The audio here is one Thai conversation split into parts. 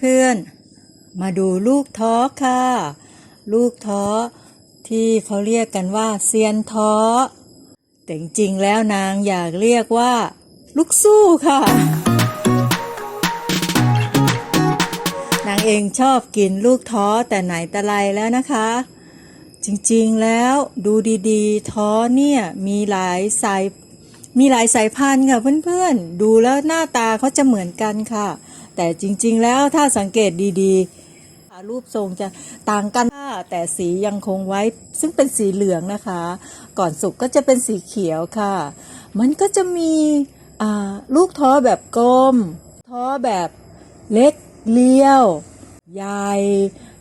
เพื่อนๆ มาดูลูกท้อค่ะ ลูกท้อที่เขาเรียกกันว่าเซียนท้อ แต่จริงๆแล้วนางอยากเรียกว่า ลูกสู้ค่ะ นางเองชอบกินลูกท้อแต่ไหนแต่ไรแล้วนะคะ จริงๆแล้วดูดีๆ ท้อเนี่ยมีหลายสายมีหลายสายพันธุ์ค่ะเพื่อนๆ ดูแล้วหน้าตาเขาจะเหมือนกันค่ะ แต่จริงๆแล้วถ้าสังเกตดีๆ รูปทรงจะต่างกันค่ะแต่สียังคงไว้ซึ่งเป็นสีเหลืองนะคะ ก่อนสุกก็จะเป็นสีเขียวค่ะ มันก็จะมีลูกท้อแบบกลม ท้อแบบเล็กเลี้ยว ใหญ่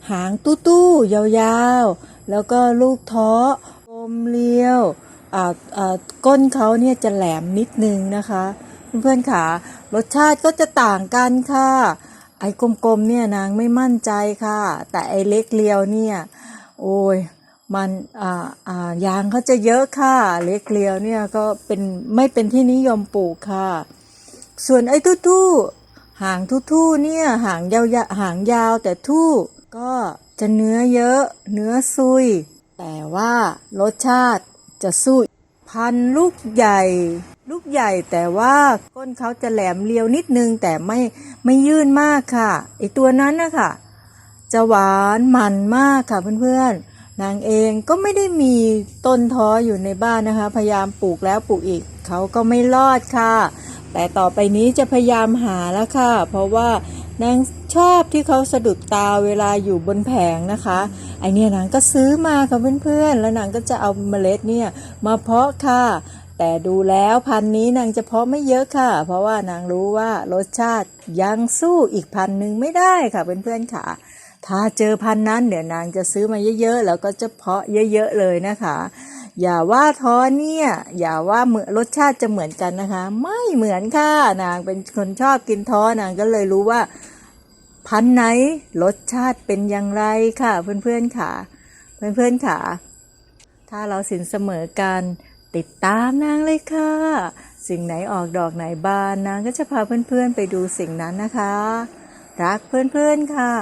หางตู้ตู้ๆยาวๆ แล้วก็ลูกท้อกลมเลี้ยวก้นเขาเนี่ยจะแหลมนิดนึงนะคะ เพื่อนๆค่ะ รสชาติก็จะต่างกันค่ะ ไอ้กลมๆเนี่ยนางไม่มั่นใจค่ะ แต่ไอ้เล็กเลียวเนี่ย โอ้ยมันอ่าอ่ายางเขาจะเยอะค่ะ เล็กเลียวเนี่ยก็เป็นไม่เป็นที่นิยมปลูกค่ะ ส่วนไอ้ทู่ทู่ๆหางทู่ทู่ๆเนี่ยหางยาวหางยาวแต่ทู่ก็จะเนื้อเยอะเนื้อซุย แต่ว่ารสชาติจะสู้พันลูกใหญ่ ลูกใหญ่แต่ว่าก้นเขาจะแหลมเรียวนิดนึงแต่ไม่ไม่ยื่นมากค่ะไอตัวนั้นนะคะจะหวานมันมากค่ะเพื่อนๆนางเองก็ไม่ได้มีต้นท้ออยู่ในบ้านนะคะ พยายามปลูกแล้วปลูกอีกเขาก็ไม่รอดค่ะ แต่ต่อไปนี้จะพยายามหาแล้วค่ะ เพราะว่านางชอบที่เขาสะดุดตาเวลาอยู่บนแผงนะคะ ไอเนี่ยนางก็ซื้อมาค่ะเพื่อนๆ แล้วนางก็จะเอาเมล็ดเนี่ยมาเพาะค่ะ แต่ดูแล้วพันนี้นางจะเพาะไม่เยอะค่ะ เพราะว่านางรู้ว่ารสชาติยังสู้อีกพันหนึ่งไม่ได้ค่ะเพื่อนๆค่ะ ถ้าเจอพันนั้นเดี๋ยวนางจะซื้อมาเยอะๆแล้วก็จะเพาะเยอะๆเลยนะคะ อย่าว่าท้อเนี่ย อย่าว่าเหมือนรสชาติจะเหมือนกันนะคะ ไม่เหมือนค่ะ นางเป็นคนชอบกินท้อนางก็เลยรู้ว่า พันไหนรสชาติเป็นอย่างไรค่ะ เพื่อนๆค่ะ เพื่อนๆค่ะ ถ้าเราสินเสมอกัน ติดตามนางเลยค่ะ สิ่งไหนออกดอกไหนบานนางก็จะพาเพื่อนๆไปดูสิ่งนั้นนะคะ รักเพื่อนๆค่ะ